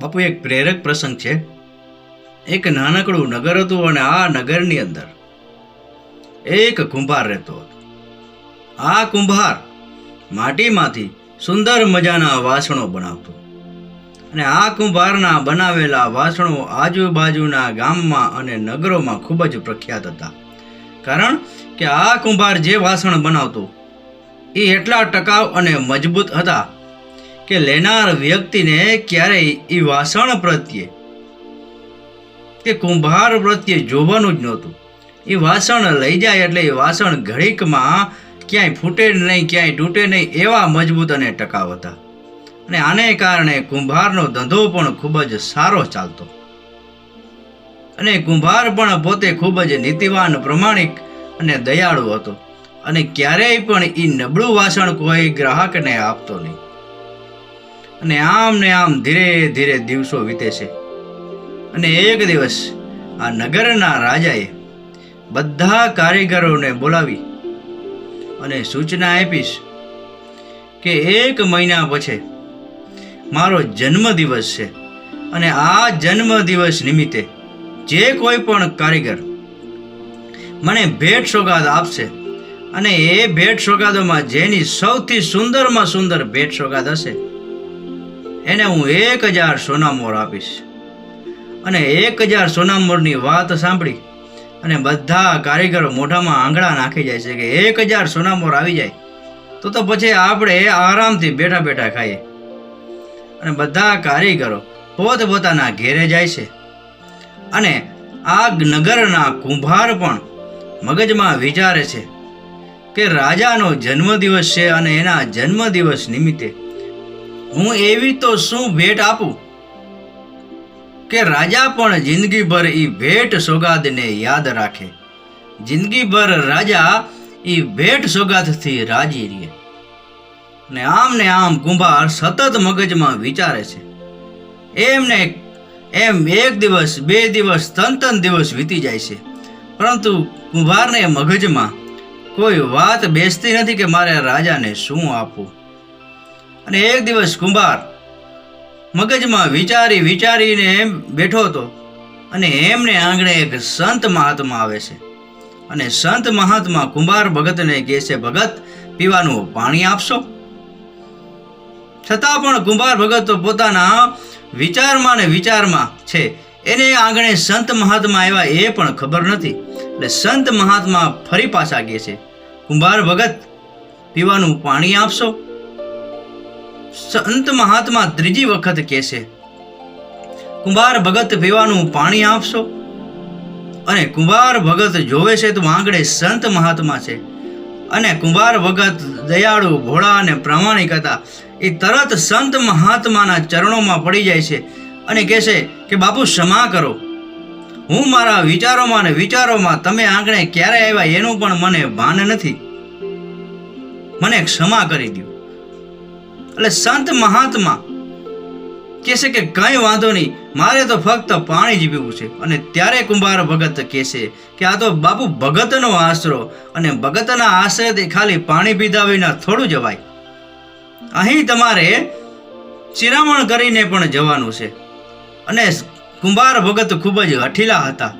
બાપુ, એક પ્રેરક પ્રસંગ છે. એક નાનકડું નગર હતું અને આ નગરની અંદર એક કુંભાર રહેતો હતો. આ કુંભાર માટીમાંથી સુંદર મજાના વાસણો બનાવતો. અને આ કુંભારના બનાવેલા વાસણો આજુબાજુના ગામમાં અને નગરોમાં ખૂબ જ પ્રખ્યાત હતા. કારણ કે આ કુંભાર જે વાસણ બનાવતો, એ એટલા ટકાઉ અને મજબૂત હતા કે લેનાર વ્યક્તિને ક્યારેય એ વાસણ પ્રત્યે કે કુંભાર પ્રત્યે જોવાનું જ નહોતું. એ વાસણ લઈ જાય એટલે એ વાસણ ઘડીકમાં ક્યાંય ફૂટે નહીં, ક્યાંય તૂટે નહીં એવા મજબૂત અને ટકાવ હતા. અને આને કારણે કુંભારનો ધંધો પણ ખૂબ જ સારો ચાલતો. અને કુંભાર પણ પોતે ખૂબ જ નીતિવાન, પ્રમાણિક અને દયાળુ હતો. અને ક્યારેય પણ એ નબળું વાસણ કોઈ ગ્રાહકને આપતો નહીં. અને આમ ને આમ ધીરે ધીરે દિવસો વીતે છે. અને એક દિવસ આ નગરના રાજાએ બધા કારીગરોને બોલાવી અને સૂચના આપીશ કે એક મહિના પછી મારો જન્મદિવસ છે અને આ જન્મદિવસ નિમિત્તે જે કોઈ પણ કારીગર મને ભેટ સોગાદ આપશે અને એ ભેટ સોગાદોમાં જેની સૌથી સુંદરમાં સુંદર ભેટ સોગાદ હશે એને હું એક હજાર સોનામોર આપીશ. અને એક હજાર સોનામોરની વાત સાંભળી અને બધા કારીગરો મોઢામાં આંગળા નાખી જાય છે કે એક હજાર સોનામોર આવી જાય. તો તો પછી આપણે આરામથી બેઠા બેઠા ખાઈએ. અને બધા કારીગરો પોત પોતાના ઘેરે જાય છે. અને આ નગરના કુંભાર પણ મગજમાં વિચારે છે કે રાજાનો જન્મદિવસ છે અને એના જન્મદિવસ નિમિત્તે હું એવી તો શું ભેટ આપું? કે રાજા પણ જિંદગીભર એ ભેટ સોગાદને યાદ રાખે. જિંદગીભર રાજા એ ભેટ સોગાદથી રાજી રહે. ને આમ ને આમ કુંભાર સતત મગજમાં વિચારે છે. એમને એમ એક દિવસ, બે દિવસ ત્રણ ત્રણ દિવસ વીતી જાય છે. પરંતુ કુંભારને મગજમાં કોઈ વાત બેસતી નથી કે મારે રાજાને શું આપવું? અને એક દિવસ કુંભાર મગજમાં વિચારી વિચારીને એમ બેઠો હતો અને એમને આંગણે એક સંત મહાત્મા આવે છે. અને સંત મહાત્મા કુંભાર ભગતને કહે છે, ભગત, પીવાનું પાણી આપશો? છતાં પણ કુંભાર ભગત તો પોતાના વિચારમાં ને વિચારમાં છે. એને આંગણે સંત મહાત્મા આવ્યા એ પણ ખબર નથી. એટલે સંત મહાત્મા ફરી પાછા કહે છે, કુંભાર ભગત, પીવાનું પાણી આપશો? સંત મહાત્મા ત્રીજી વખત કહેશે, કુંભાર ભગત પીવાનું પાણી આપશો? અને કુંભાર ભગત જોવે છે તો આંગળે સંત મહાત્મા છે. અને કુંભાર ભગત દયાળુ, ભોળા અને પ્રામાણિક હતા એ તરત સંત મહાત્માના ચરણોમાં પડી જાય છે અને કહેશે કે, બાપુ, ક્ષમા કરો. હું મારા વિચારોમાં અને વિચારોમાં તમે આંગણે ક્યારે આવ્યા એનું પણ મને ભાન નથી. મને ક્ષમા કરી દો એટલે સંત મહાત્મા કહેશે કે કંઈ વાંધો નહીં, મારે તો ફક્ત પાણી જ પીવું છે. અને ત્યારે કુંભાર ભગત કહે છે કે આ તો બાપુ ભગતનો આશરો અને ભગતના આશ્રયથી ખાલી પાણી પીધા વિના થોડું જવાય. અહીં તમારે ચિરામણ કરીને પણ જવાનું છે. અને કુંભાર ભગત ખૂબ જ હઠીલા હતા.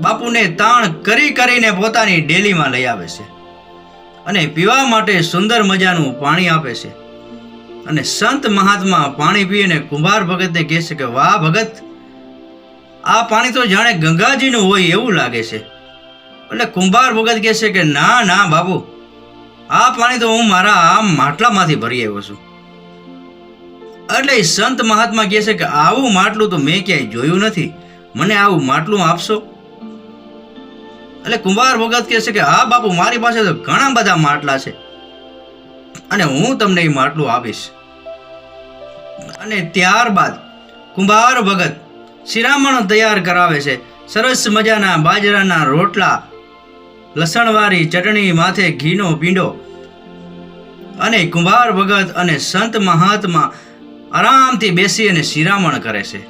બાપુને તાણ કરી કરીને પોતાની ડેલીમાં લઈ આવે છે. અને પીવા માટે સુંદર મજાનું પાણી આપે છે. અને સંત મહાત્મા પાણી પીને કુંભાર ભગતને કહે છે કે, વાહ ભગત, આ પાણી તો જાણે ગંગાજીનું હોય એવું લાગે છે. એટલે કુંભાર ભગત કહે છે કે, ના ના બાબુ આ પાણી તો હું મારા આ માટલામાંથી ભરી આવ્યો છું. એટલે સંત મહાત્મા કહે છે કે, આવું માટલું તો મેં ક્યાંય જોયું નથી. મને આવું માટલું આપશો? એટલે કુંભાર ભગત કહે છે કે, હા, બાપુ, મારી પાસે તો ઘણા બધા માટલા છે અને હું તમને એ માટલું આપીશ. અને ત્યારબાદ કુંભાર ભગત શિરામણ તૈયાર કરાવે છે. સરસ મજાના બાજરાના રોટલા, લસણવાળી ચટણી માથે ઘીનો પીંડો અને કુંભાર ભગત અને સંત મહાત્મા આરામથી બેસી અને શિરામણ કરે છે.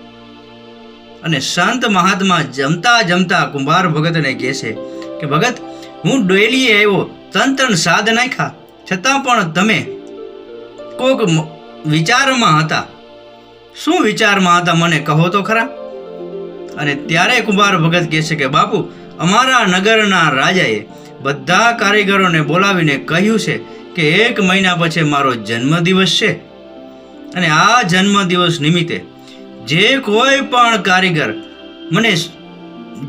અને સંત મહાત્મા જમતા જમતા કુંભાર ભગતને કહે છે કે, ભગત, હું ડોયલીએ આવ્યો તન તન સાદ નાખ્યા. છતાં પણ તમે કોક વિચારમાં હતા. શું વિચારમાં હતા મને કહો તો ખરા? અને ત્યારે કુંભાર ભગત કહે છે કે, બાપુ, અમારા નગરના રાજાએ બધા કારીગરોને બોલાવીને કહ્યું છે કે એક મહિના પછી મારો જન્મદિવસ છે. અને આ જન્મદિવસ નિમિત્તે જે કોઈ પણ કારીગર મને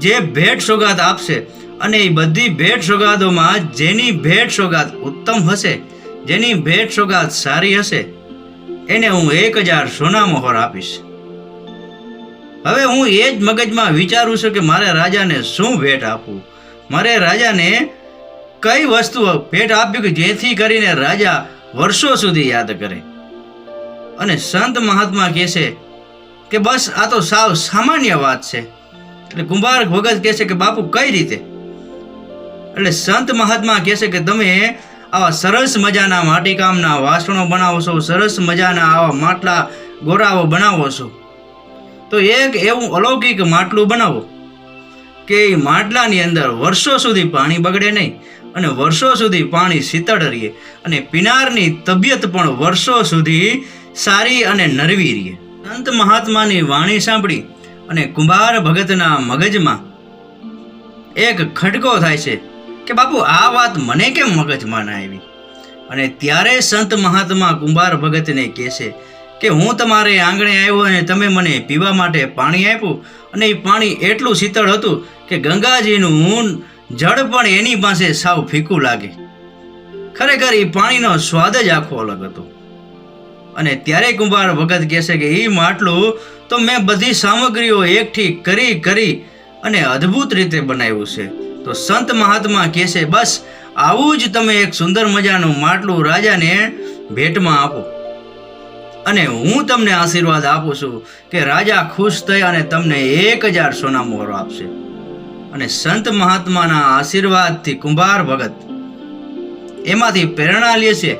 જે ભેટ સોગાદ આપશે અને એ બધી ભેટ સોગાદોમાં જેની ભેટ સોગાદ ઉત્તમ હશે, જેની ભેટ સોગાદ સારી હશે એને હું એક હજાર સોના મોહર આપીશ. હવે હું એ જ મગજમાં વિચારું છું કે મારે રાજાને શું ભેટ આપવું? મારે રાજાને કઈ વસ્તુ ભેટ આપવી કે જેથી કરીને રાજા વર્ષો સુધી યાદ કરે? અને સંત મહાત્મા કહે છે કે બસ આ તો સાવ સામાન્ય વાત છે. એટલે કુંભાર ભગત કહેશે કે બાપુ કઈ રીતે? એટલે સંત મહાત્મા કહેશે કે તમે આવા સરસ મજાના માટીકામના વાસણો બનાવો છો સરસ મજાના આવા માટલા ગોરાઓ બનાવો છો તો એક એવું અલૌકિક માટલું બનાવો કે એ માટલાની અંદર વર્ષો સુધી પાણી બગડે નહીં અને વર્ષો સુધી પાણી શીતળ રહે અને પીનારની તબિયત પણ વર્ષો સુધી સારી અને નરવી રહે. સંત મહાત્માની વાણી સાંભળી અને કુંભાર ભગતના મગજમાં એક ખટકો થાય છે. કે બાપુ, આ વાત મને કેમ મગજમાં ના આવી? અને ત્યારે સંત મહાત્મા કુંભાર ભગતને કહેશે કે હું તમારે આંગણે આવ્યો અને તમે મને પીવા માટે પાણી આપ્યું. અને એ પાણી એટલું શીતળ હતું કે ગંગાજીનું ઊન જળ પણ એની પાસે સાવ ફીકું લાગે. ખરેખર એ પાણીનો સ્વાદ જ આખો અલગ હતો. અને ત્યારે કુંભાર ભગત કહેશે કે એ માટલું તો મેં બધી સામગ્રીઓ એકઠી કરી કરી અને અદ્ભુત રીતે બનાવ્યું છે. તો સંત મહાત્મા કહે છે, બસ, આવું જ તમે એક સુંદર મજાનું માટલું રાજાને ભેટમાં આપો. અને હું તમને આશીર્વાદ આપું છું કે રાજા ખુશ થઈ અને તમને એક હજાર સોના મોહરો આપશે. અને સંત મહાત્માના આશીર્વાદથી કુંભાર ભગત એમાંથી પ્રેરણા લે છે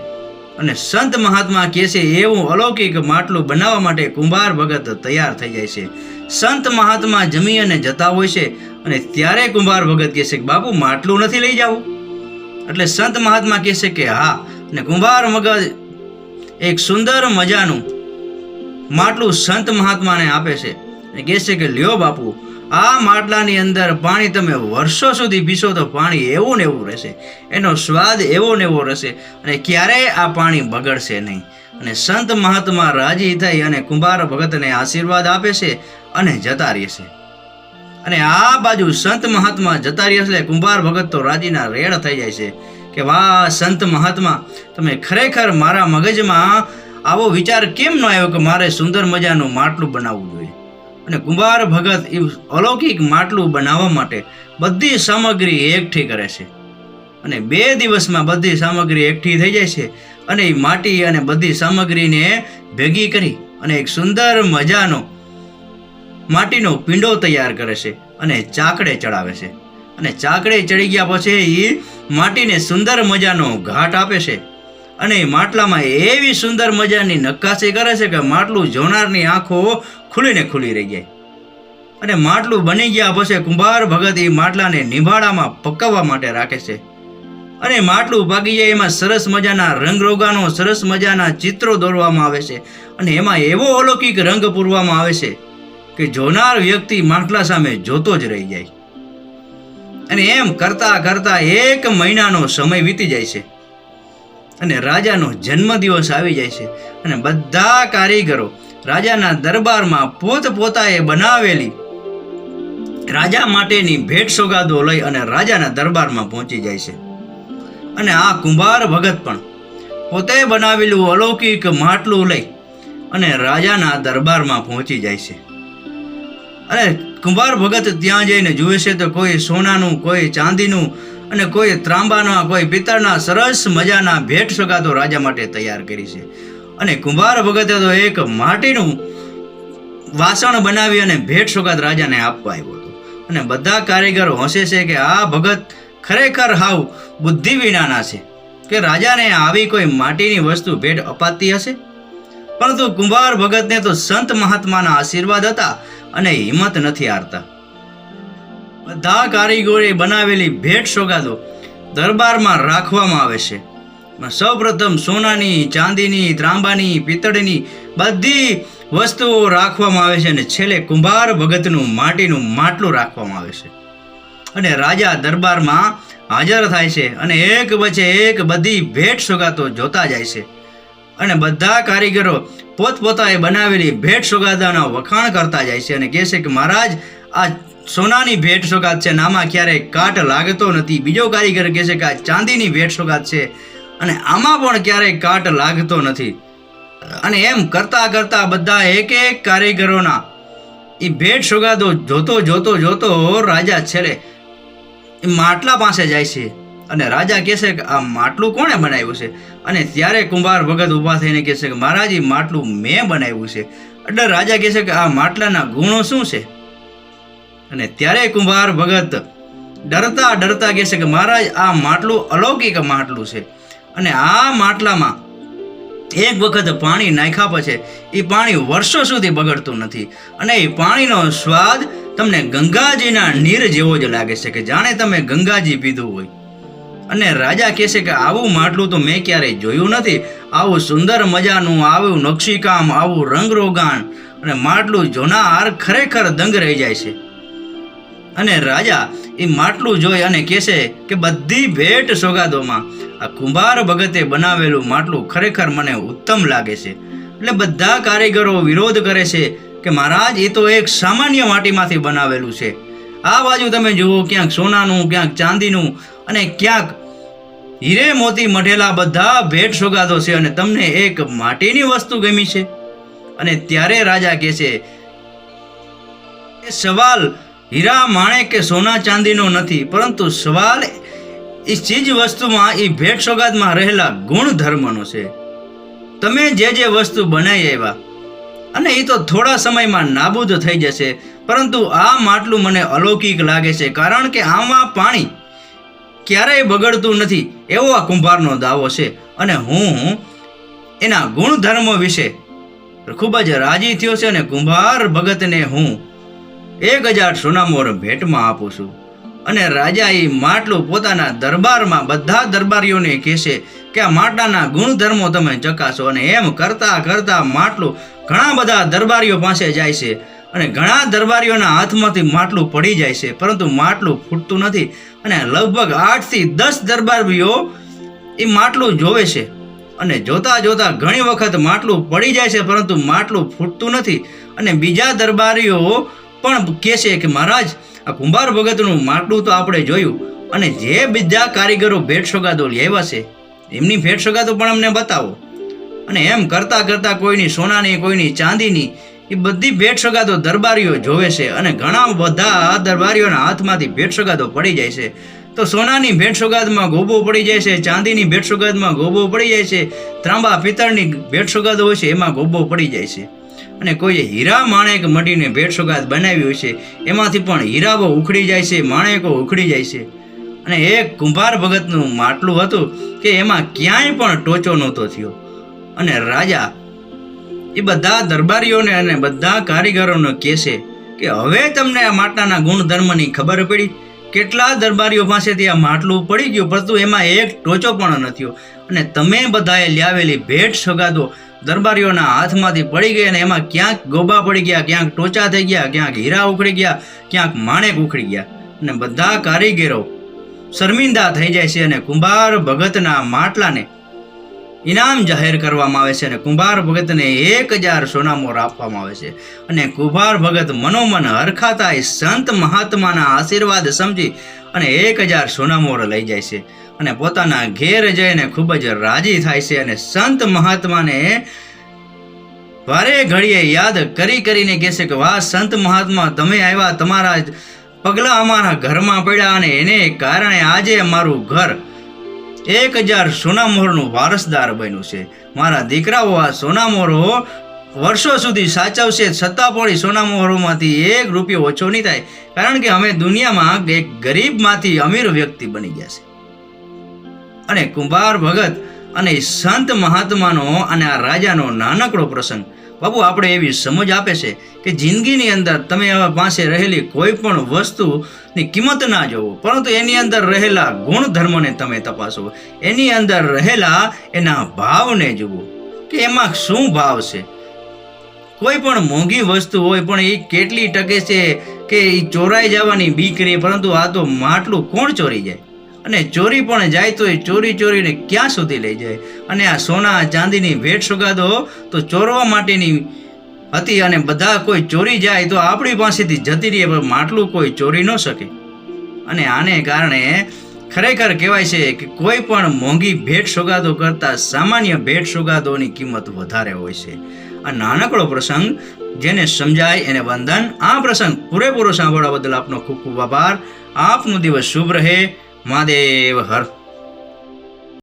અને સંત મહાત્મા કહે છે, એવું અલૌકિક માટલું બનાવવા માટે કુંભાર ભગત તૈયાર થઈ જાય છે. સંત મહાત્મા જમી અને જતા હોય છે અને ત્યારે કુંભાર ભગત કહેશે કે, બાપુ, માટલું નથી લઈ જવું? એટલે સંત મહાત્મા કહેશે કે, હા. અને કુંભાર મગજ એક સુંદર મજાનું માટલું સંત મહાત્માને આપે છે અને કહેશે કે, લ્યો બાપુ, આ માટલાની અંદર પાણી તમે વર્ષો સુધી પીશો તો પાણી એવું ને એવું રહેશે. એનો સ્વાદ એવો ને એવો રહેશે અને ક્યારેય આ પાણી બગડશે નહીં. અને સંત મહાત્મા રાજી થઈ અને કુંભાર ભગતને આશીર્વાદ આપે છે અને જતા રહેશે અને આ બાજુ સંત મહાત્મા જતા રહ્યા એટલે કુંભાર ભગત તો રાજીના રેડ થઈ જાય છે કે વાહ, સંત મહાત્મા, તમે ખરેખર મારા મગજમાં આવો વિચાર કેમ ન આવ્યો કે મારે સુંદર મજાનું માટલું બનાવવું જોઈએ? અને કુંભાર ભગત એ અલૌકિક માટલું બનાવવા માટે બધી સામગ્રી એકઠી કરે છે. અને બે દિવસમાં બધી સામગ્રી એકઠી થઈ જાય છે અને એ માટી અને બધી સામગ્રીને ભેગી કરી અને એક સુંદર મજાનો માટીનો પીંડો તૈયાર કરે છે અને ચાકડે ચડાવે છે. અને ચાકડે ચડી ગયા પછી એ માટીને સુંદર મજાનો ઘાટ આપે છે. અને માટલામાં એવી સુંદર મજાની નક્કાશી કરે છે કે માટલું જોનારની આંખો ખુલીને ખુલી રહી જાય. અને માટલું બની ગયા પછી કુંભાર ભગત એ માટલાને નિભાડામાં પકવવા માટે રાખે છે. અને માટલું પાકી જાય એમાં સરસ મજાના રંગરોગાનો સરસ મજાના ચિત્રો દોરવામાં આવે છે. અને એમાં એવો અલૌકિક રંગ પૂરવામાં આવે છે કે જોનાર વ્યક્તિ માટલા સામે જોતો જ રહી જાય. અને એમ કરતા કરતા એક મહિનાનો સમય વીતી જાય છે. અને રાજાનો જન્મદિવસ આવી જાય છે. અને બધા કારીગરો રાજાના દરબારમાં પોત પોતાએ બનાવેલી રાજા માટેની ભેટ સોગાદો લઈ અને રાજાના દરબારમાં પહોંચી જાય છે. અને આ કુંભાર ભગત પણ પોતે બનાવેલું અલૌકિક માટલું લઈ અને રાજાના દરબારમાં પહોંચી જાય છે. અને કુંભાર ભગત ત્યાં જઈને જુએ છે તો કોઈ સોનાનું, કોઈ ચાંદીનું અને કોઈ ત્રાંબાના, કોઈ પિત્તળના સરસ મજાના ભેટ સોગાદો રાજા માટે તૈયાર કરી છે. અને કુંભાર ભગતે તો એક માટીનું વાસણ બનાવી અને ભેટ સોગાદ રાજાને આપવા આવ્યો હતો. અને બધા કારીગરો હસે છે કે, આ ભગત ખરેખર હાવ બુદ્ધિ વિનાના છે. કે રાજાને આવી કોઈ માટીની વસ્તુ ભેટ અપાતી હશે? પરંતુ કુંભાર ભગતને તો સંત મહાત્માના આશીર્વાદ હતા અને હિંમત નથી હારતા. બધા કારીગરોએ બનાવેલી ભેટ સોગાદો દરબારમાં રાખવામાં આવે છે. સૌપ્રથમ સોનાની, ચાંદીની, ત્રાંબાની, પિત્તળની બધી વસ્તુઓ રાખવામાં આવે છે અને છેલ્લે કુંભાર ભગતનું માટીનું માટલું રાખવામાં આવે છે. અને રાજા દરબારમાં હાજર થાય છે અને એક વચ્ચે એક બધી ભેટ સોગાતો જોતા જાય છે. અને બધા કારીગરો પોતપોતાએ બનાવેલી ભેટ સોગાદાના વખાણ કરતા જાય છે અને કહે છે કે, મહારાજ, આ સોનાની ભેટ સોગાદ છે, નામાં ક્યારેય કાટ લાગતો નથી. બીજો કારીગર કહે છે કે, આ ચાંદીની ભેટ સોગાદ છે અને આમાં પણ ક્યારેય કાટ લાગતો નથી. અને એમ કરતા કરતા બધા એક એક કારીગરોના એ ભેટ સોગાદો જોતો જોતો જોતો રાજા છેલ્લે એ માટલા પાસે જાય છે. અને રાજા કહેશે કે આ માટલું કોણે બનાવ્યું છે? અને ત્યારે કુંભાર ભગત ઊભા થઈને કહેશે કે મહારાજી માટલું મેં બનાવ્યું છે. એટલે રાજા કહેશે કે આ માટલાના ગુણો શું છે? અને ત્યારે કુંભાર ભગત ડરતા ડરતા કહેશે કે મહારાજ, આ માટલું અલૌકિક માટલું છે. અને આ માટલામાં એક વખત પાણી નાખ્યા પછી એ પાણી વર્ષો સુધી બગડતું નથી. અને એ પાણીનો સ્વાદ તમને ગંગાજીના નીર જેવો જ લાગે છે કે જાણે તમે ગંગાજી પીધું હોય. અને રાજા કહે છે કે આવું માટલું તો મેં ક્યારેય જોયું નથી. આવું સુંદર મજાનું આવું નકશીકામ, આવું રંગરોગાણ અને માટલું જોનાર ખરેખર દંગ રહી જાય છે. અને રાજા એ માટલું જોઈ અને કહેશે કે બધી ભેટ સોગાદોમાં આ કુંભાર ભગતે બનાવેલું માટલું ખરેખર મને ઉત્તમ લાગે છે. એટલે બધા કારીગરો વિરોધ કરે છે કે મહારાજ, એ તો એક સામાન્ય માટીમાંથી બનાવેલું છે. આ બાજુ તમે જુઓ ક્યાંક સોનાનું, ક્યાંક ચાંદીનું અને ક્યાંક હીરે મોતી મઢેલા બધા ભેટ સોગાદો છે અને તમને એક માટીની વસ્તુ ગમી છે. અને ત્યારે રાજા કહે છે, એ સવાલ હીરા માણે કે સોના ચાંદીનો નથી, પરંતુ સવાલ એ ચીજ વસ્તુમાં એ ભેટ સોગાદમાં રહેલા ગુણધર્મનો છે. તમે જે જે વસ્તુ બનાવી આવ્યા, અને એ તો થોડા સમયમાં નાબૂદ થઈ જશે, પરંતુ આ માટલું મને અલૌકિક લાગે છે, કારણ કે આમાં પાણી ક્યારેય બગડતું નથી એવો આ કુંભારનો દાવો છે. અને હું એના ગુણધર્મો વિશે ખૂબ જ રાજી થયો છે અને કુંભાર ભગતને હું એક હજાર સોનામોર ભેટમાં આપું છું. અને રાજા એ માટલું પોતાના દરબારમાં બધા દરબારીઓને કહેશે કે આ માટલાના ગુણધર્મો તમે ચકાસો અને એમ કરતા કરતા માટલું ઘણા બધા દરબારીઓ પાસે જાય છે. અને ઘણા દરબારીઓના હાથમાંથી માટલું પડી જાય છે, પરંતુ માટલું ફૂટતું નથી. અને લગભગ આઠથી દસ દરબારીઓ એ માટલું જોવે છે. અને જોતા જોતા ઘણી વખત માટલું પડી જાય છે, પરંતુ માટલું ફૂટતું નથી. અને બીજા દરબારીઓ પણ કહે છે કે, મહારાજ, આ કુંભાર ભગતનું માટલું તો આપણે જોયું. અને જે બીજા કારીગરો ભેટ સોગાદો લેવા છે, એમની ભેટ સોગાદો પણ અમને બતાવો. અને એમ કરતાં કરતાં કોઈની સોનાની, કોઈની ચાંદીની એ બધી ભેટ સોગાદો દરબારીઓ જોવે છે અને ઘણા બધા દરબારીઓના હાથમાંથી ભેટ સોગાદો પડી જાય છે. તો સોનાની ભેટ સોગાદમાં ગોબો પડી જાય છે, ચાંદીની ભેટ સોગાદમાં ગોબો પડી જાય છે, ત્રાંબા પિત્તળની ભેટ સોગાદો હોય છે, એમાં ગોબો પડી જાય છે. અને કોઈએ હીરા માણેક મટીને ભેટ સોગાદ બનાવી હોય છે, એમાંથી પણ હીરાઓ ઉખડી જાય છે, માણેકો ઉખડી જાય છે. અને એક કુંભાર ભગતનું માટલું હતું કે એમાં ક્યાંય પણ ટોચો નહોતો થયો. અને રાજા એ બધા દરબારીઓને અને બધા કારીગરોને કહેશે કે હવે તમને આ માટલાના ગુણધર્મની ખબર પડી. કેટલા દરબારીઓ પાસેથી આ માટલું પડી ગયું, પરંતુ એમાં એક ટોચો પણ નથી અને તમે બધાએ લાવેલી ભેટ સગાદો દરબારીઓના હાથમાંથી પડી ગઈ અને એમાં ક્યાંક ગોબા પડી ગયા, ક્યાંક ટોચા થઈ ગયા, ક્યાંક હીરા ઉખડી ગયા, ક્યાંક માણેક ઉખડી ગયા. અને બધા કારીગરો શર્મિંદા થઈ જાય છે અને કુંભાર ભગતના માટલાને ઇનામ જાહેર કરવામાં આવે છે અને કુંભાર ભગતને એક હજાર સોનામોર આપવામાં આવે છે. અને કુંભાર ભગત મનોમન હરખાતા એ સંત મહાત્માના આશીર્વાદ સમજી અને એક હજાર સોનામોર લઈ જાય છે. અને પોતાના ઘેર જઈને ખૂબ જ રાજી થાય છે અને સંત મહાત્માને વારે ઘડીએ યાદ કરી કરીને કહેશે કે, વાહ, સંત મહાત્મા, તમે આવ્યા તમારા પગલાં અમારા ઘરમાં પડ્યા અને એને કારણે આજે અમારું ઘર એક હજાર સોનામોહરનું વારસદાર બન્યું છે. મારા દીકરાઓ આ સોનામોહરો વર્ષો સુધી સાચવશે. છતાં પણ સોનામોહરોમાંથી એક રૂપિયો ઓછો નહીં થાય. કારણ કે અમે દુનિયામાં એક ગરીબમાંથી અમીર વ્યક્તિ બની ગયા છે. અને કુંભાર ભગત અને સંત મહાત્માનો અને આ રાજાનો નાનકડો પ્રસંગ બાબુ, આપણે એવી સમજ આપે છે કે જિંદગીની અંદર તમે પાસે રહેલી કોઈ પણ વસ્તુની કિંમત ના જોવો, પરંતુ એની અંદર રહેલા ગુણધર્મને તમે તપાસો. એની અંદર રહેલા એના ભાવને જુઓ કે એમાં શું ભાવ છે. કોઈ પણ મોંઘી વસ્તુ હોય, પણ એ કેટલી ટકે છે કે એ ચોરાઈ જવાની બીક રહે પરંતુ આ તો માટલું કોણ ચોરી જાય? અને ચોરી પણ જાય તો એ ચોરી ચોરીને ક્યાં સુધી લઈ જાય? અને આ સોના ચાંદીની ભેટ સોગાદો તો ચોરવા માટેની હતી અને બધા કોઈ ચોરી જાય તો આપણી પાસેથી જતી રહીએ પણ માટલું કોઈ ચોરી ન શકે. અને આને કારણે ખરેખર કહેવાય છે કે કોઈ પણ મોંઘી ભેટ સોગાદો કરતાં સામાન્ય ભેટ સોગાદોની કિંમત વધારે હોય છે. આ નાનકડો પ્રસંગ, જેને સમજાય એને વંદન. આ પ્રસંગ પૂરેપૂરો સાંભળવા બદલ આપનો ખૂબ ખૂબ આભાર. આપનો દિવસ શુભ રહે. મહાદેવ હર